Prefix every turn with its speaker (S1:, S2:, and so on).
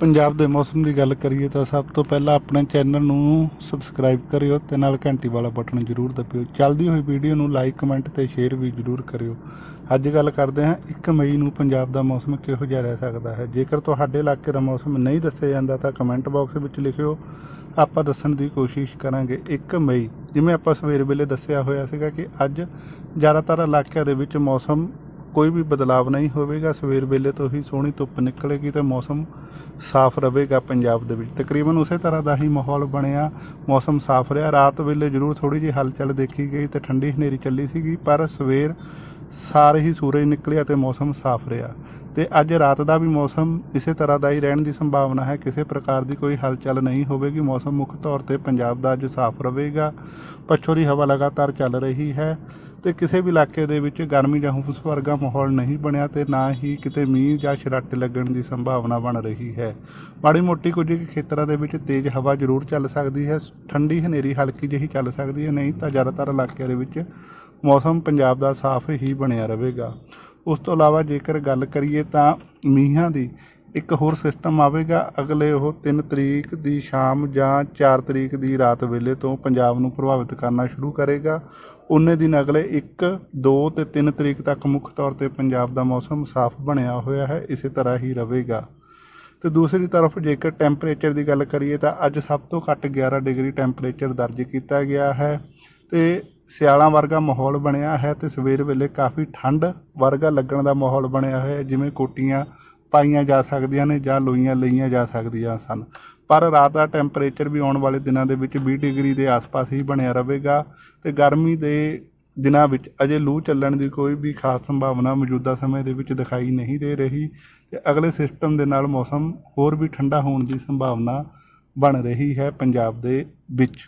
S1: ਪੰਜਾਬ ਦੇ ਮੌਸਮ ਦੀ ਗੱਲ ਕਰੀਏ ਤਾਂ ਸਭ ਤੋਂ ਪਹਿਲਾਂ ਆਪਣੇ ਚੈਨਲ ਨੂੰ ਸਬਸਕ੍ਰਾਈਬ ਕਰਿਓ ਤੇ ਨਾਲ ਘੰਟੀ ਵਾਲਾ ਬਟਨ ਜ਼ਰੂਰ ਦਬਿਓ। ਚੱਲਦੀ ਹੋਈ ਵੀਡੀਓ ਨੂੰ ਲਾਈਕ, ਕਮੈਂਟ ਤੇ ਸ਼ੇਅਰ ਵੀ ਜ਼ਰੂਰ ਕਰਿਓ। ਅੱਜ ਗੱਲ ਕਰਦੇ ਹਾਂ 1 ਮਈ ਨੂੰ ਪੰਜਾਬ ਦਾ ਮੌਸਮ ਕਿਹੋ ਜਿਹਾ ਰਹਿ ਸਕਦਾ ਹੈ। ਜੇਕਰ ਤੁਹਾਡੇ ਇਲਾਕੇ ਦਾ ਮੌਸਮ ਨਹੀਂ ਦੱਸਿਆ ਜਾਂਦਾ ਤਾਂ ਕਮੈਂਟ ਬਾਕਸ ਵਿੱਚ ਲਿਖਿਓ। ਆਪਾਂ ਦੱਸਣ ਦੀ ਕੋਸ਼ਿਸ਼ ਕਰਾਂਗੇ 1 ਮਈ। ਜਿਵੇਂ ਆਪਾਂ ਸਵੇਰ ਵੇਲੇ ਦੱਸਿਆ ਹੋਇਆ ਸੀਗਾ ਕਿ ਅੱਜ ਜ਼ਿਆਦਾਤਰ ਇਲਾਕਿਆਂ ਦੇ ਵਿੱਚ ਮੌਸਮ ਕੋਈ ਵੀ ਬਦਲਾਵ ਨਹੀਂ ਹੋਵੇਗਾ, ਸਵੇਰ ਵੇਲੇ ਤੋਂ ਹੀ ਸੋਹਣੀ ਧੁੱਪ ਨਿਕਲੇਗੀ ਤੇ ਮੌਸਮ ਸਾਫ਼ ਰਹੇਗਾ ਪੰਜਾਬ ਦੇ ਵਿੱਚ। ਤਕਰੀਬਨ ਉਸੇ ਤਰ੍ਹਾਂ ਦਾ ਹੀ ਮਾਹੌਲ ਬਣਿਆ, ਮੌਸਮ ਸਾਫ਼ ਰਿਹਾ। ਰਾਤ ਵੇਲੇ ਜ਼ਰੂਰ ਥੋੜੀ ਜਿਹੀ ਹਲਚਲ ਦੇਖੀ ਗਈ ਤੇ ਠੰਡੀ ਹਨੇਰੀ ਚੱਲੀ ਸੀਗੀ, ਪਰ ਸਵੇਰ ਸਾਰੇ ਹੀ ਸੂਰਜ ਨਿਕਲਿਆ ਤੇ ਮੌਸਮ ਸਾਫ਼ ਰਿਹਾ। ਤੇ ਅੱਜ ਰਾਤ ਦਾ ਵੀ ਮੌਸਮ ਇਸੇ ਤਰ੍ਹਾਂ ਦਾ ਹੀ ਰਹਿਣ ਦੀ ਸੰਭਾਵਨਾ ਹੈ। ਕਿਸੇ ਪ੍ਰਕਾਰ ਦੀ ਕੋਈ ਹਲਚਲ ਨਹੀਂ ਹੋਵੇਗੀ। ਮੌਸਮ ਮੁੱਖ ਤੌਰ ਤੇ ਪੰਜਾਬ ਦਾ ਅੱਜ ਸਾਫ਼ ਰਹੇਗਾ। ਪੱਛੋਰੀ ਹਵਾ ਲਗਾਤਾਰ ਚੱਲ ਰਹੀ ਹੈ। ਤੇ ਕਿਸੇ ਵੀ ਇਲਾਕੇ ਦੇ ਵਿੱਚ ਗਰਮੀ ਜਾਂ ਹੁਮਸ ਵਰਗਾ ਮਾਹੌਲ ਨਹੀਂ ਬਣਿਆ ਤੇ ਨਾ ਹੀ ਕਿਤੇ ਮੀਂਹ ਜਾਂ ਛਰਾਟੇ ਲੱਗਣ ਦੀ ਸੰਭਾਵਨਾ ਬਣ ਰਹੀ ਹੈ। ਮਾੜੀ ਮੋਟੀ ਕੁਝ ਕੁ ਖੇਤਰਾਂ ਦੇ ਵਿੱਚ ਤੇਜ਼ ਹਵਾ ਜ਼ਰੂਰ ਚੱਲ ਸਕਦੀ ਹੈ, ਠੰਡੀ ਹਨੇਰੀ ਹਲਕੀ ਜਿਹੀ ਚੱਲ ਸਕਦੀ ਹੈ, ਨਹੀਂ ਤਾਂ ਜ਼ਿਆਦਾਤਰ ਇਲਾਕਿਆਂ ਦੇ ਵਿੱਚ ਮੌਸਮ ਪੰਜਾਬ ਦਾ ਸਾਫ਼ ਹੀ ਬਣਿਆ ਰਹੇਗਾ। ਉਸ ਤੋਂ ਇਲਾਵਾ ਜੇਕਰ ਗੱਲ ਕਰੀਏ ਤਾਂ ਮੀਂਹਾਂ ਦੀ ਇੱਕ ਹੋਰ ਸਿਸਟਮ ਆਵੇਗਾ, ਅਗਲੇ ਉਹ 3 ਤਰੀਕ ਦੀ ਸ਼ਾਮ ਜਾਂ 4 ਤਰੀਕ ਦੀ ਰਾਤ ਵੇਲੇ ਤੋਂ ਪੰਜਾਬ ਨੂੰ ਪ੍ਰਭਾਵਿਤ ਕਰਨਾ ਸ਼ੁਰੂ ਕਰੇਗਾ। ਉਹਨੇ ਦਿਨ ਅਗਲੇ 1 2 ਤੇ 3 ਤਰੀਕ ਤੱਕ ਮੁੱਖ ਤੌਰ ਤੇ ਪੰਜਾਬ ਦਾ ਮੌਸਮ ਸਾਫ਼ ਬਣਿਆ ਹੋਇਆ ਹੈ, ਇਸੇ ਤਰ੍ਹਾਂ ਹੀ ਰਹੇਗਾ। ਤੇ ਦੂਸਰੀ ਤਰਫ ਜੇਕਰ ਟੈਂਪਰੇਚਰ ਦੀ ਗੱਲ ਕਰੀਏ ਤਾਂ ਅੱਜ ਸਭ ਤੋਂ ਘੱਟ 11 ਡਿਗਰੀ ਟੈਂਪਰੇਚਰ ਦਰਜ ਕੀਤਾ ਗਿਆ ਹੈ। ਤੇ ਸਿਆਲਾਂ ਵਰਗਾ ਮਾਹੌਲ ਬਣਿਆ ਹੈ ਤੇ ਸਵੇਰ ਵੇਲੇ ਕਾਫੀ ਠੰਡ ਵਰਗਾ ਲੱਗਣ ਦਾ ਮਾਹੌਲ ਬਣਿਆ ਹੋਇਆ ਜਿਵੇਂ ਕੋਟੀਆਂ ਪਾਈਆਂ ਜਾ ਸਕਦੀਆਂ ਨੇ ਜਾਂ ਲੋਈਆਂ ਲਈਆਂ ਜਾ ਸਕਦੀਆਂ ਸਨ। ਪਰ ਰਾਤ ਦਾ ਟੈਂਪਰੇਚਰ ਵੀ ਆਉਣ ਵਾਲੇ ਦਿਨਾਂ ਦੇ ਵਿੱਚ 20 ਡਿਗਰੀ ਦੇ ਆਸ-ਪਾਸ ਹੀ ਬਣਿਆ ਰਹੇਗਾ ਤੇ ਗਰਮੀ ਦੇ ਦਿਨਾਂ ਵਿੱਚ ਅਜੇ ਲੂ ਚੱਲਣ ਦੀ ਕੋਈ ਵੀ ਖਾਸ ਸੰਭਾਵਨਾ ਮੌਜੂਦਾ ਸਮੇਂ ਦੇ ਵਿੱਚ ਦਿਖਾਈ ਨਹੀਂ ਦੇ ਰਹੀ ਤੇ ਅਗਲੇ ਸਿਸਟਮ ਦੇ ਨਾਲ ਮੌਸਮ ਹੋਰ ਵੀ ਠੰਡਾ ਹੋਣ ਦੀ ਸੰਭਾਵਨਾ ਬਣ ਰਹੀ ਹੈ ਪੰਜਾਬ ਦੇ ਵਿੱਚ।